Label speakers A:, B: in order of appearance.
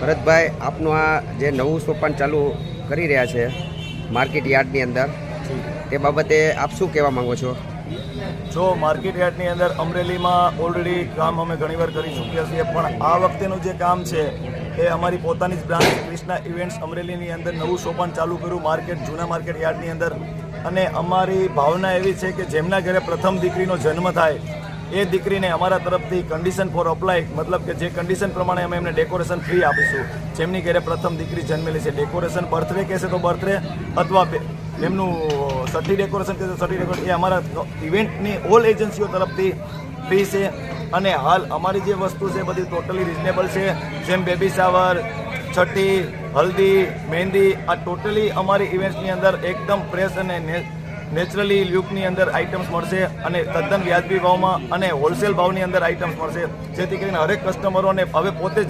A: ભરતભાઈ, આપનું આ જે નવું સોપાન ચાલુ કરી રહ્યા છે માર્કેટ યાર્ડની અંદર, તે બાબતે આપ શું કહેવા માંગો છો?
B: જો માર્કેટ યાર્ડની અંદર અમરેલીમાં ઓલરેડી કામ અમે ઘણીવાર કરી ચૂક્યા છીએ, પણ આ વખતેનું જે કામ છે, એ અમારી પોતાની જ બ્રાન્ચ ક્રિષ્ના ઇવેન્ટ્સ અમરેલીની અંદર નવું સોપાન ચાલુ કર્યું, માર્કેટ, જૂના માર્કેટ યાર્ડની અંદર. અને અમારી ભાવના એવી છે કે જેમના ઘરે પ્રથમ દીકરીનો જન્મ થાય એ દીકરીને અમારા તરફથી કન્ડિશન ફોર અપ્લાય મતલબ કે જે કન્ડિશન પ્રમાણે અમે એમને ડેકોરેશન ફ્રી આપીશું. જેમની ઘરે પ્રથમ દીકરી જન્મેલી છે. ડેકોરેશન બર્થડે કહેશે તો બર્થડે અથવા એમનું સઠી ડેકોરેશન કહેશે તો સઠ્ઠી ડેકોરેશન એ અમારા ઇવેન્ટની ઓલ એજન્સીઓ તરફથી ફ્રી છે. અને હાલ અમારી જે વસ્તુ છે બધી ટોટલી રિઝનેબલ છે. જેમ બેબી શાવર છઠ્ઠી, હલ્દી, મહેંદી, આ ટોટલી અમારી ઇવેન્ટ્સની અંદર એકદમ ફ્રેશ અને નેચરલી લ્યુકની અંદર આઇટમ્સ મળશે અને તદ્દન વ્યાજબી ભાવમાં અને હોલસેલ ભાવની અંદર આઇટમ્સ મળશે. જેથી કરીને હરેક કસ્ટમરોને હવે પોતે